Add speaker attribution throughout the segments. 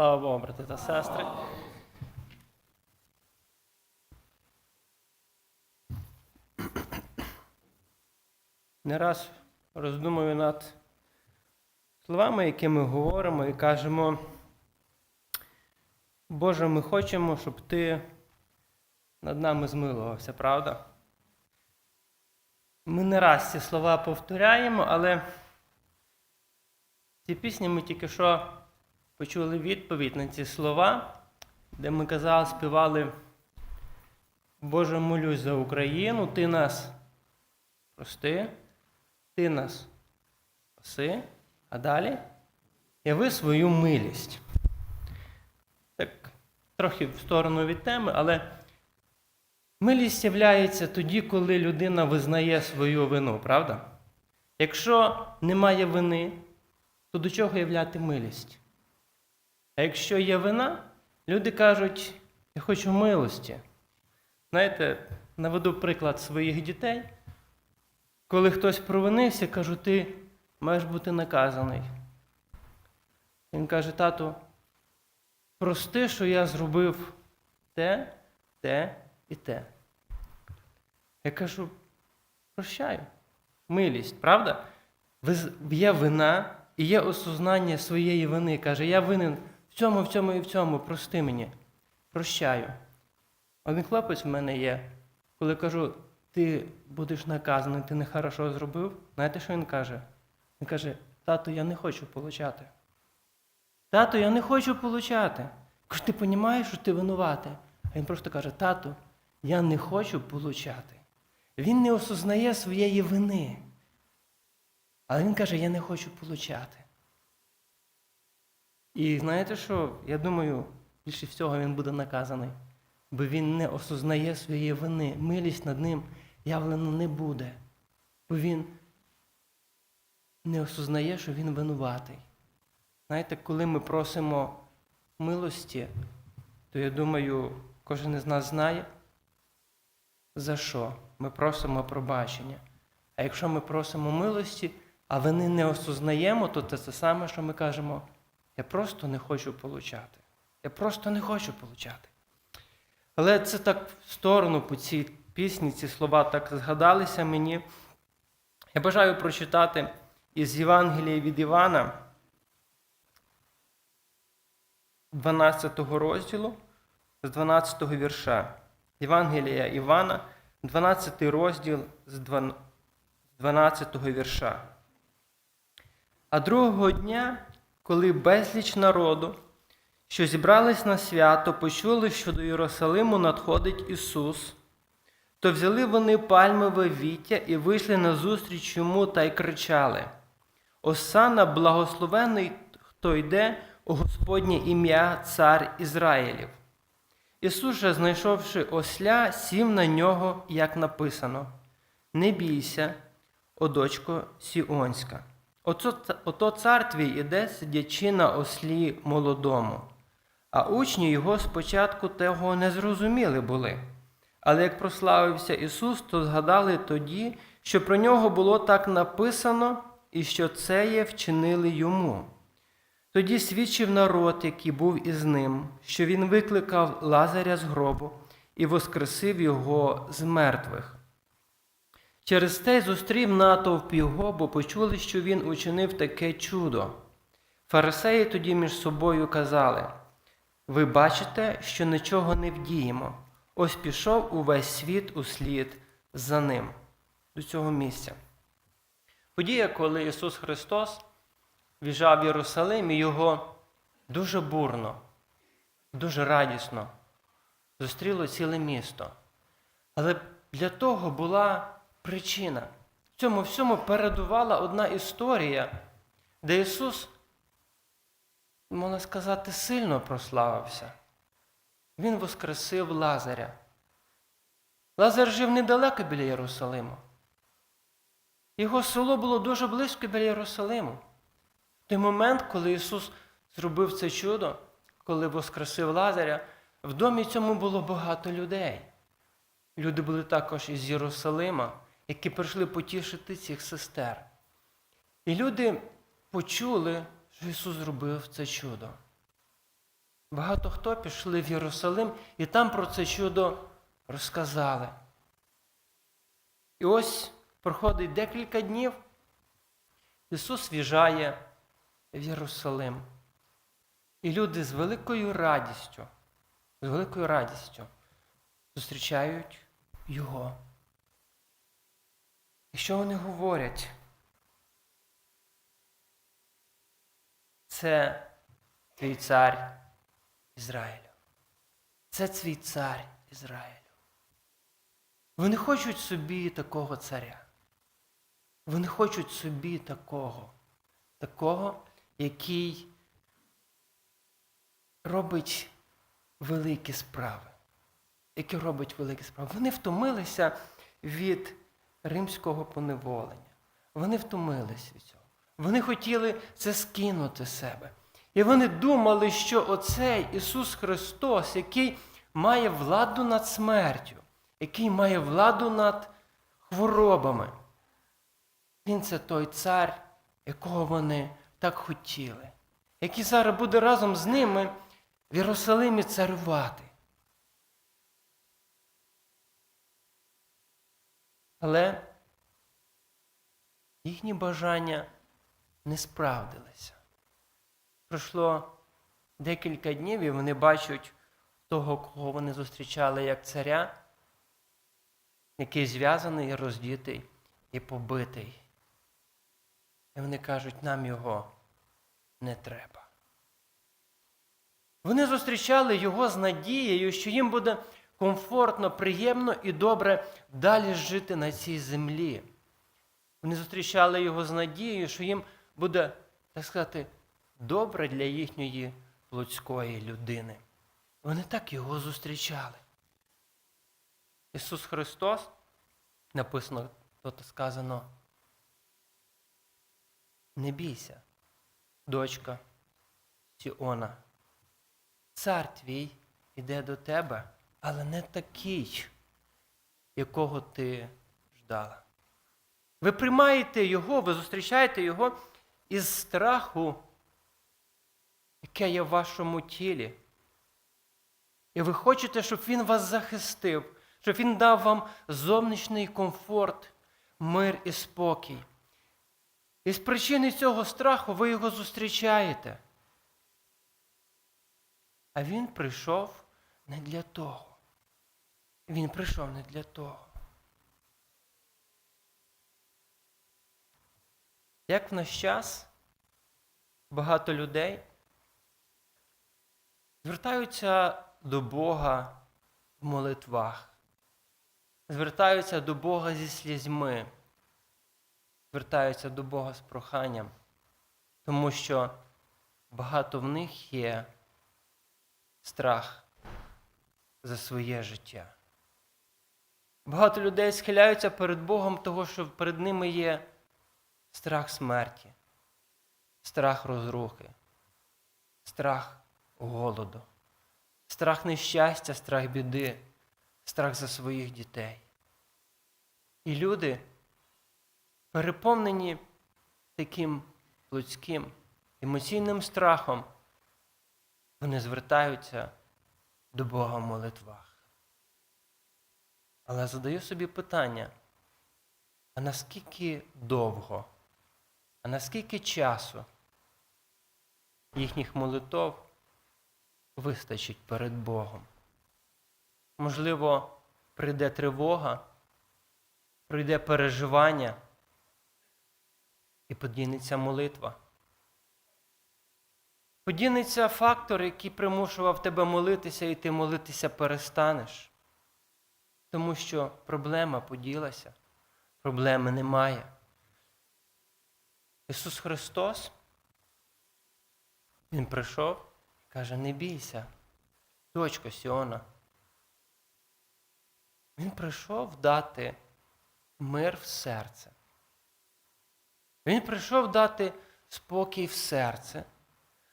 Speaker 1: Слава Богу, брати та сестри. Не раз роздумую над словами, які ми говоримо, і кажемо, Боже, ми хочемо, щоб Ти над нами змилувався, правда? Ми не раз ці слова повторяємо, але в цій пісні ми тільки що почули відповідь на ці слова, де ми казали, співали Боже, молюсь за Україну, Ти нас прости, Ти нас спаси, а далі яви свою милість. Так, трохи в сторону від теми, але милість являється тоді, коли людина визнає свою вину, правда? Якщо немає вини, то до чого являти милість? А якщо є вина, люди кажуть, я хочу милості. Знаєте, наведу приклад своїх дітей. Коли хтось провинився, кажу, ти маєш бути наказаний. Він каже, тату, прости, що я зробив те, те і те. Я кажу, прощаю. Милість, правда? Є вина і є осознання своєї вини. Каже, я винен цьому, в цьому і в цьому, прости мені. Прощаю. Один хлопець в мене є, коли кажу, ти будеш наказаний, ти нехорошо зробив. Знаєте, що він каже? Він каже, тато, я не хочу получати. Тато, я не хочу получати. Кажу, ти розумієш, що ти винуватий? А він просто каже, тато, я не хочу получати. Він не осознає своєї вини. Але він каже, я не хочу получати. І знаєте що? Я думаю, більше всього він буде наказаний, бо він не осознає своєї вини. Милість над ним явлено не буде, бо він не осознає, що він винуватий. Знаєте, коли ми просимо милості, то я думаю, кожен із нас знає, за що ми просимо пробачення. А якщо ми просимо милості, а вини не осознаємо, то це те саме, що ми кажемо, я просто не хочу получати. Я просто не хочу получати. Але це так в сторону по цій пісні, ці слова так згадалися мені. Я бажаю прочитати із Євангелія від Івана, 12 розділу, з 12 вірша. Євангелія Івана, 12 розділ з 12 вірша. А другого дня, коли безліч народу, що зібрались на свято, почули, що до Єрусалиму надходить Ісус, то взяли вони пальмове віття і вийшли назустріч йому та й кричали: Осана, благословений, хто йде у Господнє ім'я Цар Ізраїлів. Ісус же, знайшовши осля, сів на нього, як написано: Не бійся, о дочко Сіонська. Ото, ото цар твій іде, сидячи на ослі молодому. А учні його спочатку того не зрозуміли були. Але як прославився Ісус, то згадали тоді, що про нього було так написано, і що це є вчинили йому. Тоді свідчив народ, який був із ним, що він викликав Лазаря з гробу і воскресив його з мертвих. Через те зустрів натовп його, бо почули, що він учинив таке чудо. Фарисеї тоді між собою казали: Ви бачите, що нічого не вдіємо. Ось пішов увесь світ услід за ним до цього місця. Подія, коли Ісус Христос в'їжджав в Єрусалим і його дуже бурно, дуже радісно зустріло ціле місто. Але для того була причина. В цьому всьому передувала одна історія, де Ісус, можна сказати, сильно прославився. Він воскресив Лазаря. Лазар жив недалеко біля Єрусалиму. Його село було дуже близько біля Єрусалиму. В той момент, коли Ісус зробив це чудо, коли воскресив Лазаря, в домі цьому було багато людей. Люди були також із Єрусалима, які прийшли потішити цих сестер. І люди почули, що Ісус зробив це чудо. Багато хто пішли в Єрусалим і там про це чудо розказали. І ось проходить декілька днів. Ісус в'їжджає в Єрусалим. І люди з великою радістю, з великою радістю зустрічають Його. І що вони говорять? Це твій цар Ізраїлю. Це твій цар Ізраїлю. Вони хочуть собі такого царя. Вони хочуть собі такого, такого, який робить великі справи. Який робить великі справи. Вони втомилися від римського поневолення. Вони втомились від цього. Вони хотіли це скинути з себе. І вони думали, що оцей Ісус Христос, який має владу над смертю, який має владу над хворобами, Він це той цар, якого вони так хотіли, який зараз буде разом з ними в Єрусалимі царювати. Але їхні бажання не справдилися. Пройшло декілька днів, і вони бачать того, кого вони зустрічали як царя, який зв'язаний, роздітий і побитий. І вони кажуть, нам його не треба. Вони зустрічали його з надією, що їм буде комфортно, приємно і добре далі жити на цій землі. Вони зустрічали його з надією, що їм буде, так сказати, добре для їхньої плотської людини. Вони так його зустрічали. Ісус Христос, написано, тут сказано, не бійся, дочка Сіона. Цар твій іде до тебе, але не такий, якого ти ждала. Ви приймаєте його, ви зустрічаєте його із страху, яке є в вашому тілі. І ви хочете, щоб він вас захистив, щоб він дав вам зовнішній комфорт, мир і спокій. І з причини цього страху ви його зустрічаєте. А він прийшов не для того. Він прийшов не для того. Як в наш час багато людей звертаються до Бога в молитвах, звертаються до Бога зі слізьми, звертаються до Бога з проханням, тому що багато в них є страх за своє життя. Багато людей схиляються перед Богом, того, що перед ними є страх смерті, страх розрухи, страх голоду, страх нещастя, страх біди, страх за своїх дітей. І люди, переповнені таким людським емоційним страхом, вони звертаються до Бога в молитвах. Але задаю собі питання, а наскільки довго, а наскільки часу їхніх молитов вистачить перед Богом? Можливо, прийде тривога, прийде переживання і подінеться молитва. Подінеться фактор, який примушував тебе молитися, і ти молитися перестанеш. Тому що проблема поділася, проблеми немає. Ісус Христос, Він прийшов і каже, не бійся, дочко Сіона. Він прийшов дати мир в серце. Він прийшов дати спокій в серце,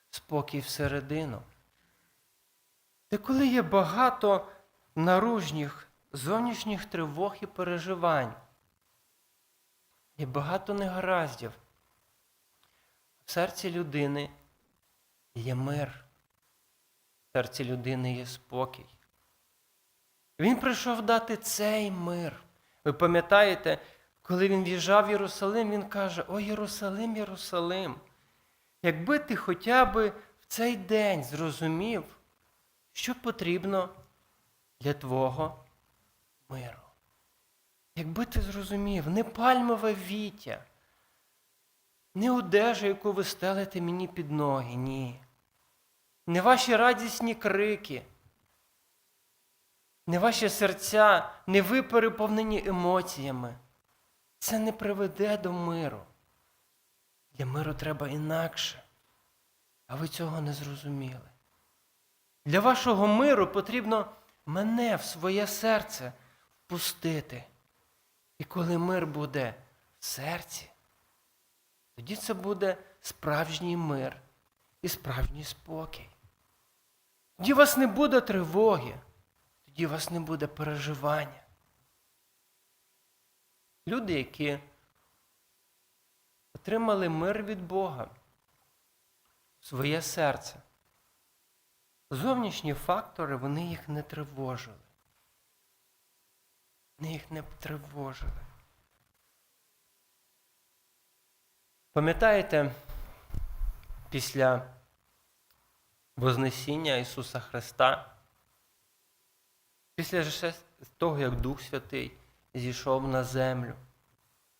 Speaker 1: спокій всередину. Та коли є багато наружніх, зовнішніх тривог і переживань, є багато негараздів, в серці людини є мир. в серці людини є спокій. Він прийшов дати цей мир. Ви пам'ятаєте, коли він в'їжджав в Єрусалим, він каже: О Єрусалим, Єрусалим, якби ти хоча б в цей день зрозумів, що потрібно для твого миру. Якби ти зрозумів, не пальмове віття, не одежа, яку ви стелите мені під ноги, ні. Не ваші радісні крики, не ваші серця, не ви переповнені емоціями. Це не приведе до миру. Для миру треба інакше. А ви цього не зрозуміли. Для вашого миру потрібно мене в своє серце впустити. І коли мир буде в серці, тоді це буде справжній мир і справжній спокій. Тоді у вас не буде тривоги, тоді у вас не буде переживання. Люди, які отримали мир від Бога своє серце, зовнішні фактори, вони їх не тривожили. Вони їх не тривожили. Пам'ятаєте, після Вознесіння Ісуса Христа, після того, як Дух Святий зійшов на землю,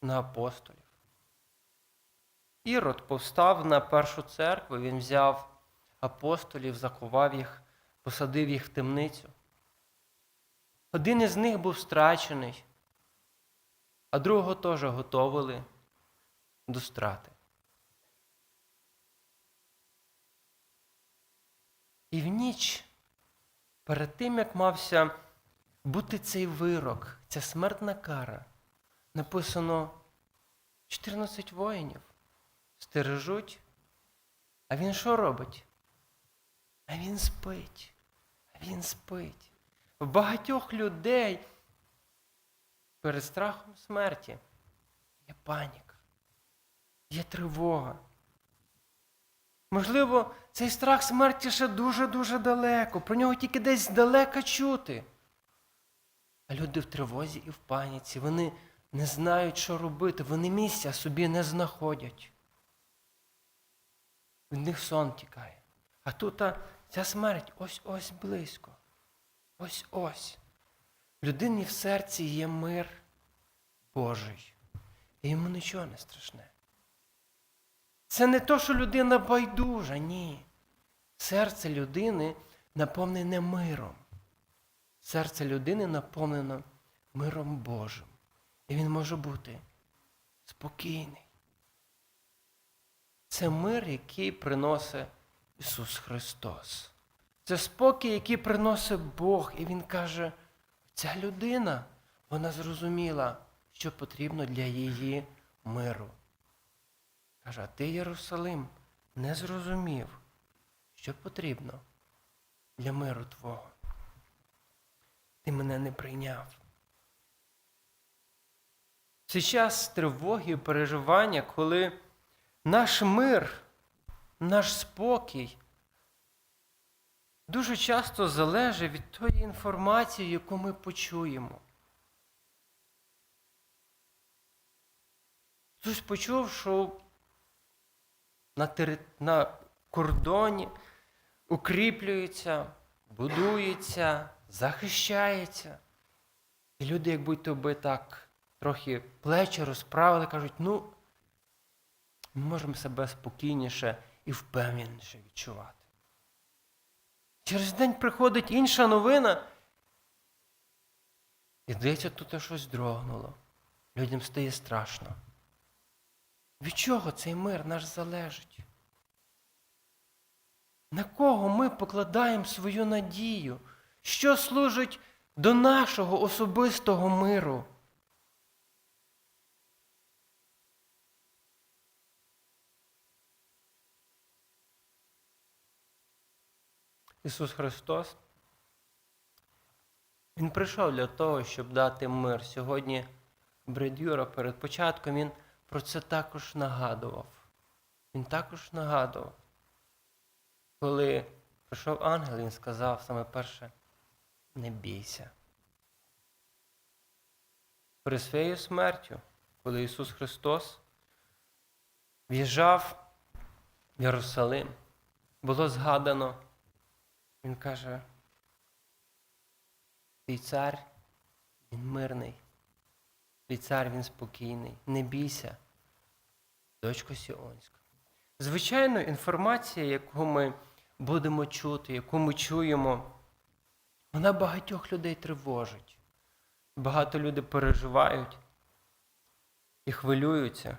Speaker 1: на апостолів. Ірод повстав на першу церкву, він взяв апостолів, заховав їх, посадив їх в темницю. Один із них був страчений, а другого теж готовили до страти. І в ніч, перед тим, як мався бути цей вирок, ця смертна кара, написано 14 воїнів стережуть. А він що робить? А він спить. А він спить. В багатьох людей перед страхом смерті є паніка, є тривога. Можливо, цей страх смерті ще дуже-дуже далеко, про нього тільки десь здалека чути. А люди в тривозі і в паніці, вони не знають, що робити, вони місця собі не знаходять. Від них сон тікає. А тут ця смерть ось-ось близько. Ось-ось. В людині в серці є мир Божий. І йому нічого не страшне. Це не то, що людина байдужа, ні. Серце людини наповнене миром. Серце людини наповнено миром Божим. І він може бути спокійний. Це мир, який приносить Ісус Христос. Це спокій, який приносить Бог. І Він каже, ця людина, вона зрозуміла, що потрібно для її миру. Каже, а ти, Єрусалим, не зрозумів, що потрібно для миру Твого. Ти мене не прийняв. Це час тривоги і переживання, коли наш мир, наш спокій дуже часто залежить від тої інформації, яку ми почуємо. Хтось почув, що на, тери... на кордоні укріплюється, будується, захищається. І люди, як будь-то би так трохи плечі розправили, кажуть, ну, ми можемо себе спокійніше і впевненіше відчувати. Через день приходить інша новина. І здається, тут щось дрогнуло. Людям стає страшно. Від чого цей мир наш залежить? На кого ми покладаємо свою надію? Що служить до нашого особистого миру? Ісус Христос, Він прийшов для того, щоб дати мир. Сьогодні Бредюра перед початком Він про це також нагадував. Він також нагадував, коли Прийшов ангел, він сказав саме перше: не бійся. Перед своєю смертю, коли Ісус Христос в'їжджав в Єрусалим, було згадано, Він каже, твій цар, він мирний, твій цар він спокійний, не бійся, дочко Сіонська. Звичайно, інформація, яку ми будемо чути, яку ми чуємо, вона багатьох людей тривожить. Багато людей переживають і хвилюються.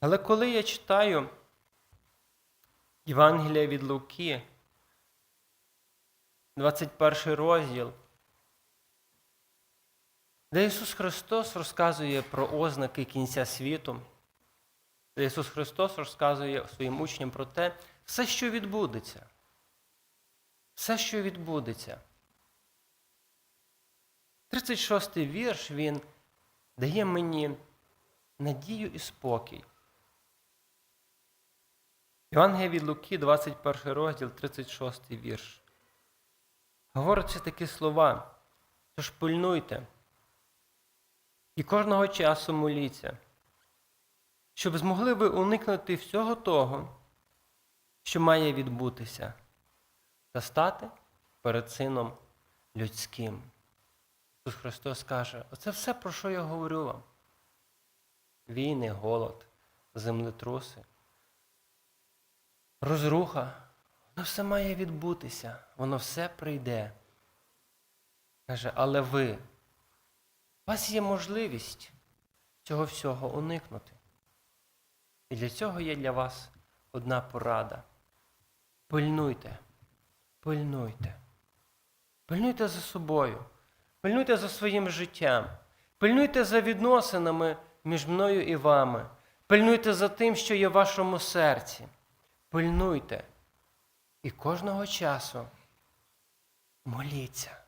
Speaker 1: Але коли я читаю Євангелія від Луки, 21 розділ, де Ісус Христос розказує про ознаки кінця світу, де Ісус Христос розказує своїм учням про те, все, що відбудеться. Все, що відбудеться. 36-й вірш він дає мені надію і спокій. Євангелія від Луки, 21 розділ, 36 вірш. Говориться такі слова. Тож пильнуйте і кожного часу моліться, щоб змогли ви уникнути всього того, що має відбутися, та стати перед Сином людським. Ісус Христос каже, оце все, про що я говорю вам. Війни, голод, землетруси, розруха, воно все має відбутися, воно все прийде. Каже, але ви, у вас є можливість цього всього уникнути. І для цього є для вас одна порада. Пильнуйте, пильнуйте. Пильнуйте за собою, пильнуйте за своїм життям, пильнуйте за відносинами між мною і вами, пильнуйте за тим, що є в вашому серці. Пильнуйте. І кожного часу моліться.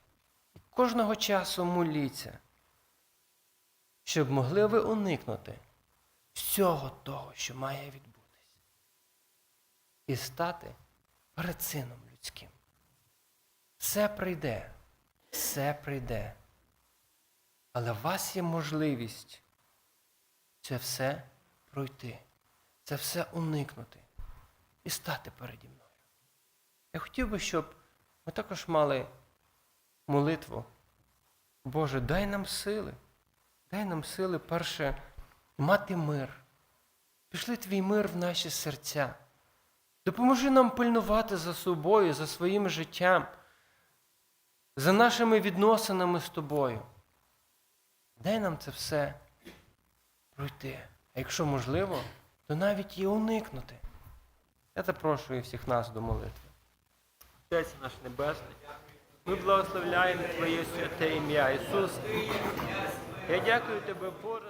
Speaker 1: І кожного часу моліться, щоб могли ви уникнути всього того, що має відбутися, і стати перед Сином людським. Все прийде, все прийде. Але у вас є можливість це все пройти, це все уникнути і стати переді мною. Я хотів би, щоб ми також мали молитву. Боже, дай нам сили, дай нам сили перше мати мир. Пішли твій мир в наші серця. Допоможи нам пильнувати за собою, за своїм життям, за нашими відносинами з тобою. Дай нам це все пройти. А якщо можливо, то навіть і уникнути. Я запрошую всіх нас до молитви. Отець наш Небесний, ми благословляємо Твоє святе ім'я Ісус. Я дякую Тебе, Боже,